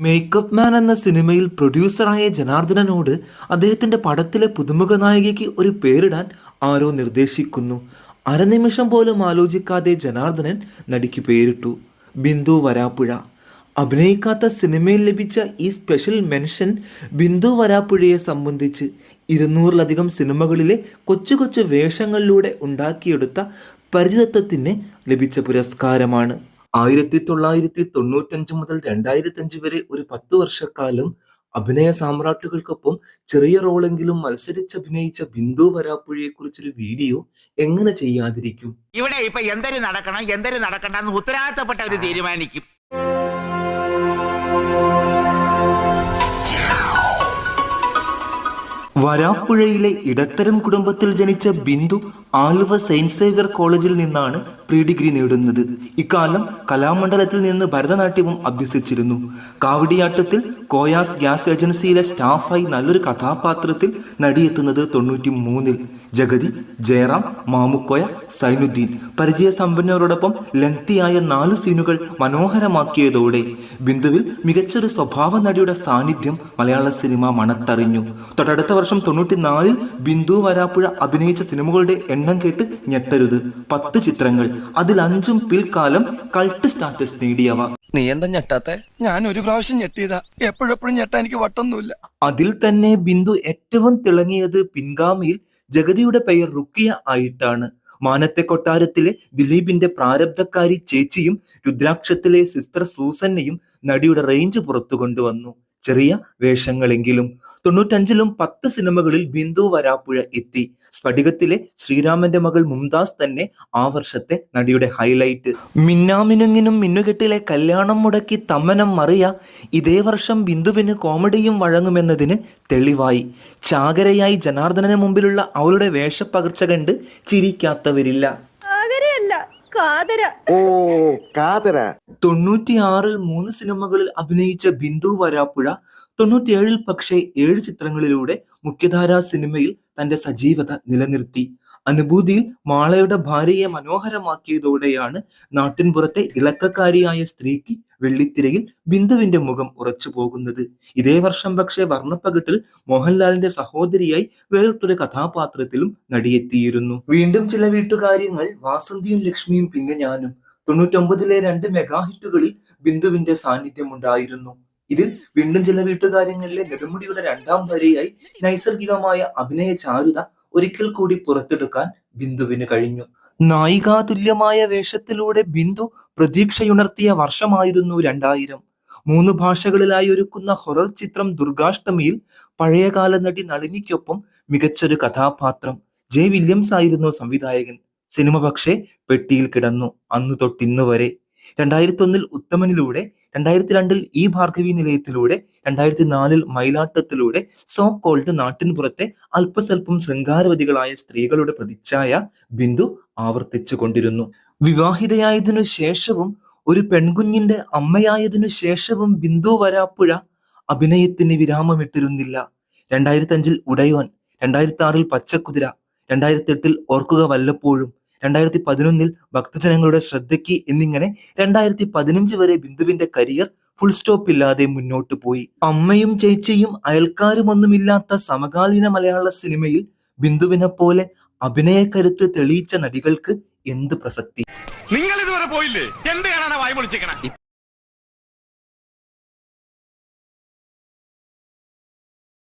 Makeup man എന്ന സിനിമയിൽ പ്രൊഡ്യൂസറായ ജനാർദ്ദനനോട് അദ്ദേഹത്തിന്റെ പടത്തിലെ പുതുമുഖ നായികയ്ക്ക് ഒരു പേരിടാൻ ആരോ നിർദ്ദേശിക്കുന്നു. അരനിമിഷം പോലും ആലോചിക്കാതെ ജനാർദ്ദനൻ നടിക്ക് പേരിട്ടു. ബിന്ദു വരാപ്പുഴ. അഭിനയിക്കാത്ത സിനിമയിൽ ലഭിച്ച ഈ സ്പെഷ്യൽ മെൻഷൻ ബിന്ദു വരാപ്പുഴയെ സംബന്ധിച്ച് ഇരുന്നൂറിലധികം സിനിമകളിലെ കൊച്ചു കൊച്ചു വേഷങ്ങളിലൂടെ ഉണ്ടാക്കിയെടുത്ത പരിചിതത്വത്തിന് ലഭിച്ച പുരസ്കാരമാണ്. ആയിരത്തി തൊള്ളായിരത്തി തൊണ്ണൂറ്റഞ്ച് മുതൽ രണ്ടായിരത്തി അഞ്ച് വരെ ഒരു പത്ത് വർഷക്കാലം അഭിനയ സാമ്രാട്ടുകൾക്കൊപ്പം ചെറിയ റോളെങ്കിലും മത്സരിച്ച് അഭിനയിച്ച ബിന്ദു വരാപ്പുഴയെ കുറിച്ചൊരു വീഡിയോ എങ്ങനെ ചെയ്യാതിരിക്കും? ഇവിടെ ഇപ്പൊ എന്തൊരു നടക്കണം എന്തൊരു നടക്കണ്ടെന്ന് ഉത്തരവാദിത്തപ്പെട്ടവര് തീരുമാനിക്കും. വരാപ്പുഴയിലെ ഇടത്തരം കുടുംബത്തിൽ ജനിച്ച ബിന്ദു ആലുവ സെയിന്റ് സേവ്യർ കോളേജിൽ നിന്നാണ് പ്രീ ഡിഗ്രി നേടുന്നത്. ഇക്കാലം കലാമണ്ഡലത്തിൽ നിന്ന് ഭരതനാട്യവും അഭ്യസിച്ചിരുന്നു. കാവടിയാട്ടത്തിൽ കോയാസ് ഗ്യാസ് ഏജൻസിയിലെ സ്റ്റാഫായി നല്ലൊരു കഥാപാത്രത്തിൽ നടിയെത്തുന്നത് തൊണ്ണൂറ്റി മൂന്നിൽ ജഗതി ജയറാം മാമുക്കോയ സൈനുദ്ദീൻ പരിചയസമ്പന്നരോടൊപ്പം ലങ്തിയായ നാലു സീനുകൾ മനോഹരമാക്കിയതോടെ ബിന്ദുവിൽ മികച്ചൊരു സ്വഭാവ നടിയുടെ സാന്നിധ്യം മലയാള സിനിമ മണത്തറിഞ്ഞു. തൊട്ടടുത്ത വർഷം തൊണ്ണൂറ്റിനാലിൽ ബിന്ദു വരാപ്പുഴ അഭിനയിച്ച സിനിമകളുടെ എണ്ണം കേട്ട് ഞെട്ടരുത്. പത്ത് ചിത്രങ്ങൾ അതിൽ അഞ്ചും പിൽക്കാലം കൾട്ട് സ്റ്റാറ്റസ് നേടിയവ. നീ എന്താ ഞെട്ടാത്തെ? ഞാൻ ഒരു പ്രാവശ്യം ഞെട്ടിയതാ. എപ്പോഴെപ്പോഴും ഞെട്ടാൻ എനിക്ക് വട്ടൊന്നുമില്ല. അതിൽ തന്നെ ബിന്ദു ഏറ്റവും തിളങ്ങിയത് പിൻഗാമിയിൽ ജഗതിയുടെ പെയർ റുക്കിയ ആയിട്ടാണ്. മാനത്തെ കൊട്ടാരത്തിലെ ദിലീപിന്റെ പ്രാരബ്ധക്കാരി ചേച്ചിയും രുദ്രാക്ഷത്തിലെ സിസ്റ്റർ സൂസന്നയും നടിയുടെ റേഞ്ച് പുറത്തു കൊണ്ടുവന്നു. ചെറിയ വേഷങ്ങളെങ്കിലും. തൊണ്ണൂറ്റഞ്ചിലും പത്ത് സിനിമകളിൽ ബിന്ദു വരാപ്പുഴ എത്തി. സ്ഫടികത്തിലെ ശ്രീരാമന്റെ മകൾ മുംതാസ് തന്നെ ആ വർഷത്തെ നടിയുടെ ഹൈലൈറ്റ് മിന്നാമിനുങ്ങിനും മിന്നുകെട്ടിലെ കല്യാണം മുടക്കി തമ്മനം മറിയ ഇതേ വർഷം ബിന്ദുവിന് കോമഡിയും വഴങ്ങുമെന്നതിന് തെളിവായി. ചാകരയായി ജനാർദ്ദനന് മുമ്പിലുള്ള അവളുടെ വേഷപ്പകർച്ച കണ്ട് ചിരിക്കാത്തവരില്ല. കാതര. ഓ കാതര. തൊണ്ണൂറ്റിയാറിൽ മൂന്ന് സിനിമകളിൽ അഭിനയിച്ച ബിന്ദു വരാപ്പുഴ തൊണ്ണൂറ്റിയേഴിൽ പക്ഷേ ഏഴ് ചിത്രങ്ങളിലൂടെ മുഖ്യധാരാ സിനിമയിൽ തന്റെ സജീവത നിലനിർത്തി. അനുഭൂതിയിൽ മാളയുടെ ഭാര്യയെ മനോഹരമാക്കിയതോടെയാണ് നാട്ടിൻപുറത്തെ ഇളക്കക്കാരിയായ സ്ത്രീക്ക് വെള്ളിത്തിരയിൽ ബിന്ദുവിന്റെ മുഖം ഉറച്ചു പോകുന്നത്. ഇതേ വർഷം പക്ഷേ വർണപ്പകിട്ടിൽ മോഹൻലാലിന്റെ സഹോദരിയായി വേറിട്ടൊരു കഥാപാത്രത്തിലും നടിയെത്തിയിരുന്നു. വീണ്ടും ചില വീട്ടുകാര്യങ്ങൾ വാസന്തിയും ലക്ഷ്മിയും പിന്നെ ഞാനും. തൊണ്ണൂറ്റൊമ്പതിലെ രണ്ട് മെഗാഹിറ്റുകളിൽ ബിന്ദുവിന്റെ സാന്നിധ്യം ഉണ്ടായിരുന്നു ഇതിൽ വീണ്ടും ചില വീട്ടുകാര്യങ്ങളിലെ നെടുമുടിയുടെ രണ്ടാം വരിയായി നൈസർഗികമായ അഭിനയ ചാരുത ഒരിക്കൽ കൂടി പുറത്തെടുക്കാൻ ബിന്ദുവിന് കഴിഞ്ഞു. നായികാതുല്യമായ വേഷത്തിലൂടെ ബിന്ദു പ്രതീക്ഷയുണർത്തിയ വർഷമായിരുന്നു രണ്ടായിരം. മൂന്ന് ഭാഷകളിലായി ഒരുക്കുന്ന ഹൊറർ ചിത്രം ദുർഗാഷ്ടമിയിൽ പഴയകാല നടി നളിനിക്കൊപ്പം മികച്ചൊരു കഥാപാത്രം. ജെ വില്യംസ് ആയിരുന്നു സംവിധായകൻ. സിനിമ പക്ഷേ പെട്ടിയിൽ കിടന്നു അന്നു തൊട്ടിന്നു വരെ. രണ്ടായിരത്തി ഒന്നിൽ ഉത്തമനിലൂടെ രണ്ടായിരത്തി രണ്ടിൽ ഈ ഭാർഗവി നിലയത്തിലൂടെ രണ്ടായിരത്തി നാലിൽ മയിലാട്ടത്തിലൂടെ സോ കോൾഡ് നാട്ടിൻപുറത്തെ അല്പസ്വല്പം ശൃംഗാരവതികളായ സ്ത്രീകളുടെ പ്രതിച്ഛായ ബിന്ദു ആവർത്തിച്ചു കൊണ്ടിരുന്നു വിവാഹിതയായതിനു ശേഷവും ഒരു പെൺകുഞ്ഞിന്റെ അമ്മയായതിനു ശേഷവും ബിന്ദു വരാപ്പുഴ അഭിനയത്തിന് വിരാമമിട്ടിരുന്നില്ല. രണ്ടായിരത്തി അഞ്ചിൽ ഉടയോൻ രണ്ടായിരത്തി ആറിൽ പച്ചക്കുതിര രണ്ടായിരത്തി എട്ടിൽ ഓർക്കുക വല്ലപ്പോഴും രണ്ടായിരത്തി പതിനൊന്നിൽ ഭക്തജനങ്ങളുടെ ശ്രദ്ധയ്ക്ക് എന്നിങ്ങനെ രണ്ടായിരത്തി പതിനഞ്ച് വരെ ബിന്ദുവിന്റെ കരിയർ ഫുൾ സ്റ്റോപ്പ് ഇല്ലാതെ മുന്നോട്ട് പോയി. അമ്മയും ചേച്ചിയും അയൽക്കാരുമൊന്നുമില്ലാത്ത സമകാലീന മലയാള സിനിമയിൽ ബിന്ദുവിനെ പോലെ അഭിനയക്കരുത്ത് തെളിയിച്ച നടികൾക്ക് എന്ത് പ്രസക്തി? നിങ്ങൾ ഇതുവരെ പോയില്ലേ? എന്ത് കാണാനാ വായി പൊളിച്ചിരിക്കണ?